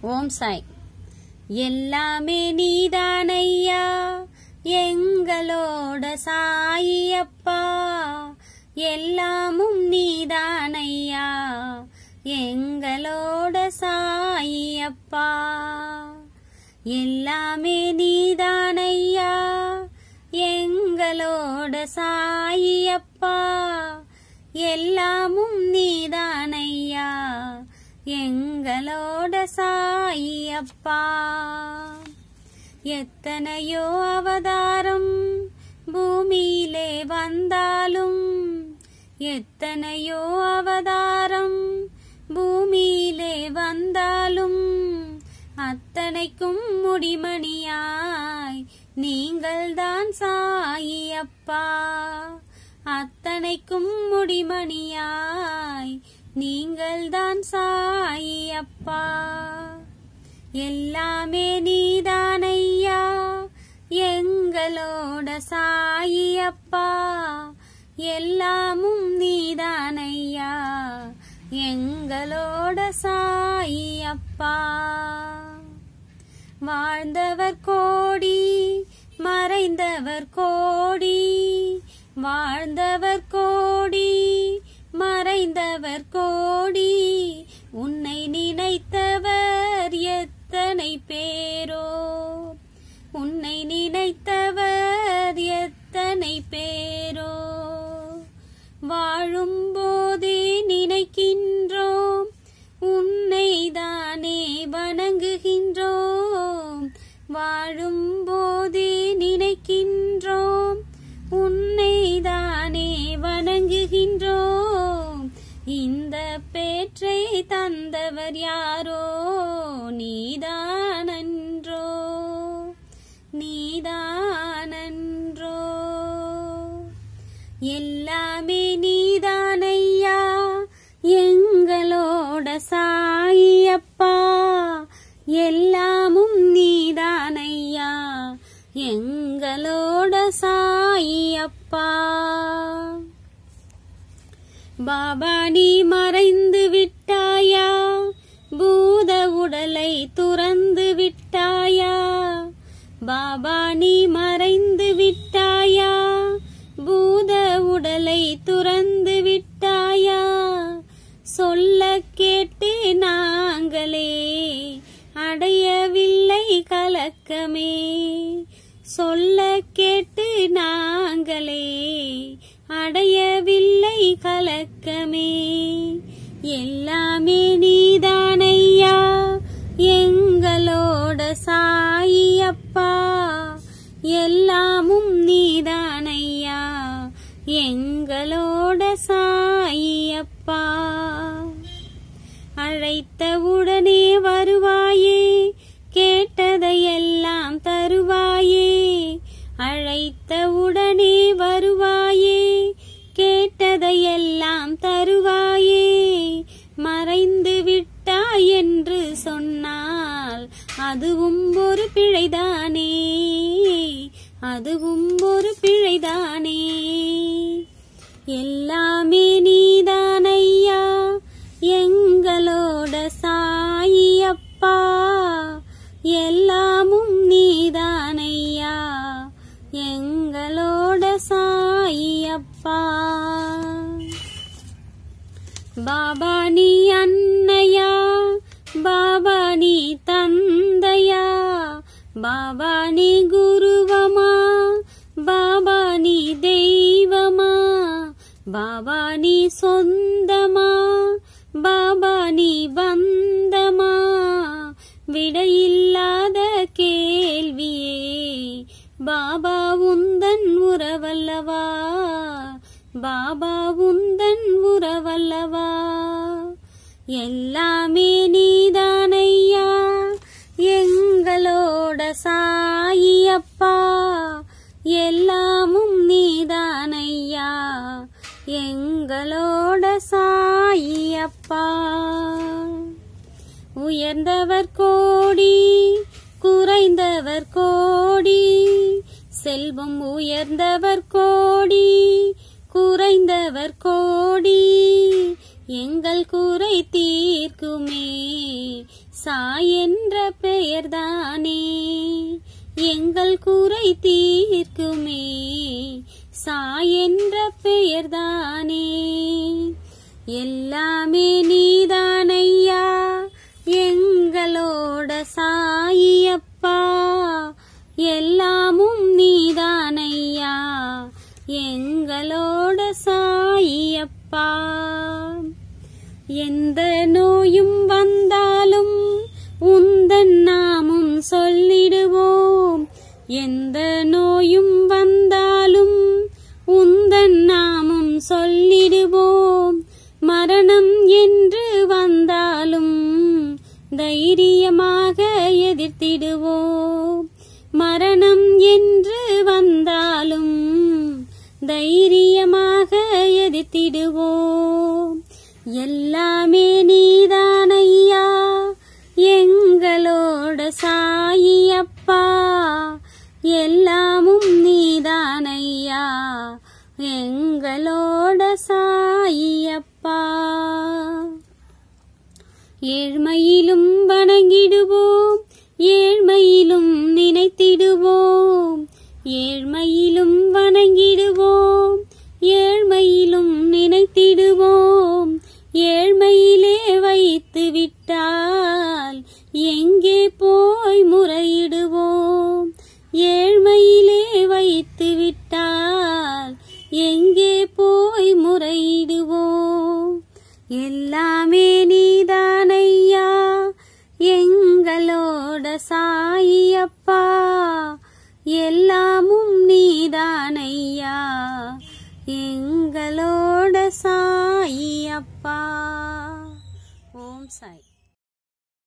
ஓம் சாய். எல்லாமே நீதானையா? எங்களோட சாயியப்பா. எல்லாமும் நீதானையா? எங்களோட சாயியப்பா. எல்லாமே நீதானையா? எங்களோட சாயியப்பா. எல்லாமும் நீதானையா? எங்க எங்களோட சாயியப்பா. எத்தனையோ அவதாரம் பூமியிலே வந்தாலும் எத்தனையோ அவதாரம் பூமியிலே வந்தாலும் அத்தனைக்கும் முடிமணியாய் நீங்கள்தான் சாயி அப்பா அத்தனைக்கும் முடிமணியாய் நீங்கள்தான் சாயியப்பா எல்லாமே நீதானையா. எங்களோட சாயி அப்பா எல்லாமும் நீதானையா. எங்களோட சாயி அப்பா வாழ்ந்தவர் கோடி தந்தவர் யாரோ? நீதானன்றோ? நீதானன்றோ? எல்லாமே நீதானையா? எங்களோட சாயப்பா எல்லாமும் நீதானையா? எங்களோட சாயப்பா பாபா நீ மறைந்து விட்ட உடலை துறந்து விட்டாயா? பாபா நீ மறைந்து விட்டாயா? பூத உடலை துறந்து எல்லாமும் நீதானையா. எங்களோட சாயப்பா அழைத்த உடனே வருவாயே கேட்டதையெல்லாம் தருவாயே. அழைத்த உடனே வருவாயே கேட்டதையெல்லாம் தருவாயே. மறைந்து விட்டாய் என்று சொன்னால் அதுவும் ஒரு பிழைதானே. அதுவும் ஒரு பிழைதானே. எல்லாமே நீதானையா? எங்களோட சாயியப்பா எல்லாமும் நீதானையா? எங்களோட சாயியப்பா பாபா நீ அன்னையா? பாபா நீ தந்தையா? பாபா நீ குருவா? பாபா நீ சொந்தமா? பாபா நீ வந்தமா? விடையில்லாத கேள்வியே. பாபா உந்தன் உறவல்லவா? பாபா உந்தன் உறவல்லவா? எல்லாமே நீதானையா? எங்களோட சா எங்களோட சாயப்பா உயர்ந்தவர் கோடி குறைந்தவர் கோடி செல்வம் உயர்ந்தவர் கோடி குறைந்தவர் கோடி எங்கள் குறை தீர்க்குமே. சாய் என்ற பெயர்தானே எங்கள் குறை தீர்க்குமே. சா என்ற பெயர்தானே. எல்லாமே நீதானையா. எங்களோட சாயப்பா எல்லாமும் நீதானையா. எங்களோட சாயப்பா எந்த நோயும் வந்தாலும் உந்தன் நாமும் சொல்லிடுவோம். எந்த மரணம் என்று வந்தாலும் தைரியமாக எதிர்த்திடுவோம். மரணம் என்று வந்தாலும் தைரியமாக எதிர்த்திடுவோம். எல்லாமே நீதானையா? எங்களோட சாயியப்பா. எல்லாமும் நீதானையா? எங்களோட ஏழ்மையிலும் வணங்கிடுவோம். ஏழ்மையிலும் நினைத்திடுவோம். ஏழ்மையிலும் வணங்கிடுவோம். ஏழ்மையிலும் நினைத்திடுவோம். ஏழ்மையிலே வைத்து விட்டால் எங்கே போய் முறையிடுவோம்? ஏ தாயப்பா எல்லாமும் நீதானையா. எங்களோட சாயியப்பா. ஓம் சாய்.